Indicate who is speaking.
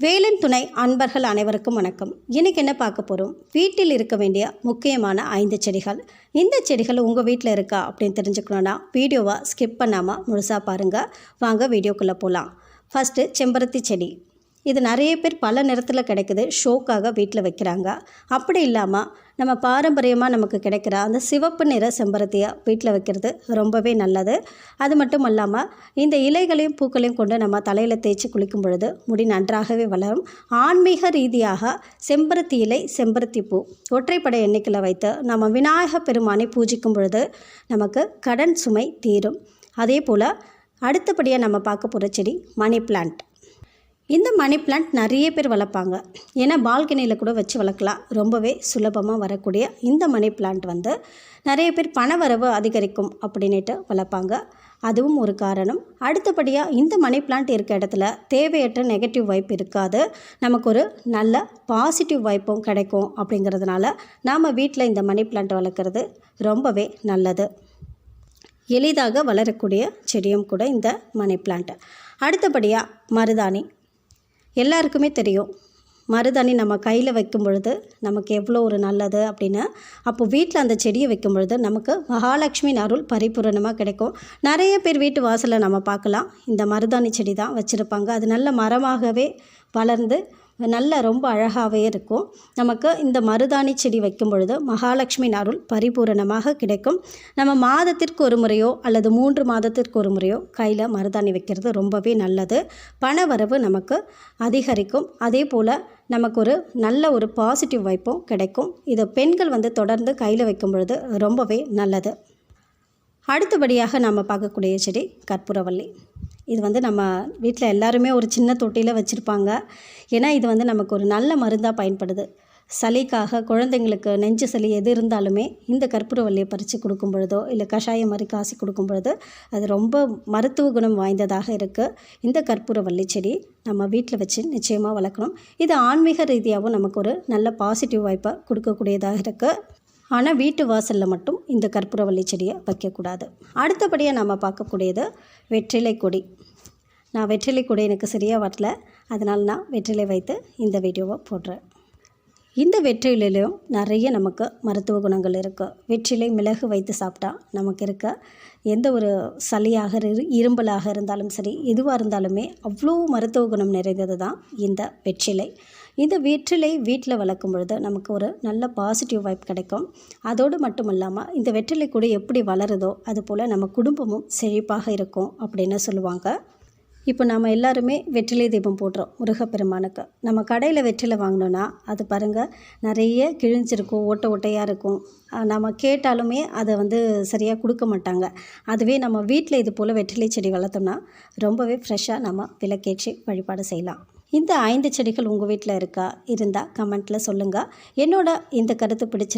Speaker 1: வேலன் துணை அன்பர்கள் அனைவருக்கும் வணக்கம். இன்றைக்கி என்ன பார்க்க போகிறோம் வீட்டில் இருக்க வேண்டிய முக்கியமான ஐந்து செடிகள். இந்த செடிகள் உங்கள் வீட்டில் இருக்கா அப்படின்னு தெரிஞ்சுக்கணுன்னா வீடியோவை ஸ்கிப் பண்ணாமல் முழுசாக பாருங்கள் வாங்க வீடியோக்குள்ளே போகலாம் ஃபஸ்ட்டு செம்பருத்தி செடி. இது நிறைய பேர் பல நிறத்தில் கிடைக்குது. ஷோக்காக வீட்டில் வைக்கிறாங்க. அப்படி இல்லாமல் நம்ம பாரம்பரியமாக நமக்கு கிடைக்கிற அந்த சிவப்பு நிற செம்பருத்தியை வீட்டில் வைக்கிறது ரொம்பவே நல்லது. அது மட்டும் இல்லாமல் இந்த இலைகளையும் பூக்களையும் கொண்டு நம்ம தலையில் தேய்ச்சி குளிக்கும் பொழுது முடி நன்றாகவே வளரும். ஆன்மீக ரீதியாக செம்பருத்தி இலை செம்பருத்தி பூ ஒற்றைப்படை எண்ணிக்கையில் வைத்து நம்ம விநாயக பெருமானை பூஜிக்கும் பொழுது நமக்கு கடன் சுமை தீரும். அதே போல் அடுத்தபடியாக நம்ம பார்க்க போகிற செடி மணி பிளான்ட். இந்த மணி பிளான்ட் நிறைய பேர் வளர்ப்பாங்க. ஏன்னா பால்கனியில் கூட வச்சு வளர்க்கலாம். ரொம்பவே சுலபமாக வரக்கூடிய இந்த மணி பிளான்ட் வந்து நிறைய பேர் பணவரவு அதிகரிக்கும் அப்படின்ட்டு வளர்ப்பாங்க. அதுவும் ஒரு காரணம். அடுத்தபடியாக இந்த மணி பிளான்ட் இருக்க இடத்துல தேவையற்ற நெகட்டிவ் வைப் இருக்காது. நமக்கு ஒரு நல்ல பாசிட்டிவ் வைப்பும் கிடைக்கும் அப்படிங்கிறதுனால நாம் வீட்டில் இந்த மணி பிளான்ட் வளர்க்குறது ரொம்பவே நல்லது. எளிதாக வளரக்கூடிய செடியும் கூட இந்த மணி பிளான்ட். அடுத்தபடியாக மருதாணி. எல்லாருக்குமே தெரியும். மருதாணி நம்ம கையில் வைக்கும் பொழுது நமக்கு எவ்வளோ ஒரு நல்லது அப்படின்னு. அப்போ வீட்டில் அந்த செடியை வைக்கும் பொழுது நமக்கு மகாலட்சுமி அருள் பரிபூரணமாக கிடைக்கும். நிறைய பேர் வீட்டு வாசலில் நம்ம பார்க்கலாம். இந்த மருதாணி செடி தான் வச்சுருப்பாங்க. அது நல்ல மரமாகவே வளர்ந்து நல்ல ரொம்ப அழகாகவே இருக்கும். நமக்கு இந்த மருதாணி செடி வைக்கும் பொழுது மகாலட்சுமி அருள் பரிபூரணமாக கிடைக்கும். நம்ம மாதத்திற்கு ஒரு முறையோ அல்லது மூன்று மாதத்திற்கு ஒரு முறையோ கையில் மருதாணி வைக்கிறது ரொம்பவே நல்லது. பண வரவு நமக்கு அதிகரிக்கும். அதே போல் நமக்கு ஒரு நல்ல ஒரு பாசிட்டிவ் வைப்பும் கிடைக்கும். இதை பெண்கள் வந்து தொடர்ந்து கையில் வைக்கும் பொழுது ரொம்பவே நல்லது. அடுத்தபடியாக நம்ம பார்க்கக்கூடிய செடி கற்பூரவள்ளி. இது வந்து நம்ம வீட்டில் எல்லாருமே ஒரு சின்ன தொட்டியில் வச்சுருப்பாங்க. ஏன்னா இது வந்து நமக்கு ஒரு நல்ல மருந்தாக பயன்படுது. சளிக்காக குழந்தைங்களுக்கு நெஞ்சு சளி எது இருந்தாலுமே இந்த கற்பூரவல்லியை பறித்து கொடுக்கும் பொழுதோ இல்லை கஷாயம் மாதிரி காசி கொடுக்கும் பொழுது அது ரொம்ப மருத்துவ குணம் வாய்ந்ததாக இருக்குது இந்த கற்பூரவள்ளி செடி நம்ம வீட்டில் வச்சு நிச்சயமாக வளர்க்கணும். இது ஆன்மீக ரீதியாகவும் நமக்கு ஒரு நல்ல பாசிட்டிவ் வாய்ப்பை கொடுக்கக்கூடியதாக இருக்குது ஆனால் வீட்டு வாசலில் மட்டும் இந்த கற்பூரவள்ளி செடியை வைக்கக்கூடாது. அடுத்தபடியாக நம்ம பார்க்கக்கூடியது வெற்றிலை கொடி. நான் வெற்றிலை கொடி எனக்கு சரியாக வரல. அதனால் நான் வெற்றிலை வைத்து இந்த வீடியோவை போடுறேன். இந்த வெற்றிலையும் நிறைய நமக்கு மருத்துவ குணங்கள் இருக்குது வெற்றிலை மிளகு வைத்து சாப்பிட்டா நமக்கு இருக்க எந்த ஒரு சளியாக இரு இரும்பலாக இருந்தாலும் சரி எதுவாக இருந்தாலுமே அவ்வளோ மருத்துவ குணம் நிறைந்தது தான் இந்த வெற்றிலை. இந்த வெற்றிலை வீட்டில் வளர்க்கும் பொழுது நமக்கு ஒரு நல்ல பாசிட்டிவ் வைப் கிடைக்கும். அதோடு மட்டும் இல்லாமல் இந்த வெற்றிலை கூட எப்படி வளருதோ அதுபோல் நம்ம குடும்பமும் செழிப்பாக இருக்கும் அப்படின்னு சொல்லுவாங்க. இப்போ நம்ம எல்லாருமே வெற்றிலை தீபம் போடுறோம் முருகப்பெருமானுக்கு. நம்ம கடையில் வெற்றிலை வாங்கினோன்னா அது பாருங்கள் நிறைய கிழிஞ்சிருக்கும் ஓட்டை ஓட்டையாக இருக்கும். நம்ம கேட்டாலுமே அதை வந்து சரியாக கொடுக்க மாட்டாங்க. அதுவே நம்ம வீட்டில் இது போல் வெற்றிலை செடி வளர்த்தோம்னா ரொம்பவே ஃப்ரெஷ்ஷாக நம்ம விளக்கேற்றி வழிபாடு செய்யலாம். இந்த ஐந்து செடிகள் உங்கள் வீட்டில் இருக்கா? இருந்தால் கமெண்ட்டில் சொல்லுங்கள் என்னோட இந்த கருத்து பிடிச்சி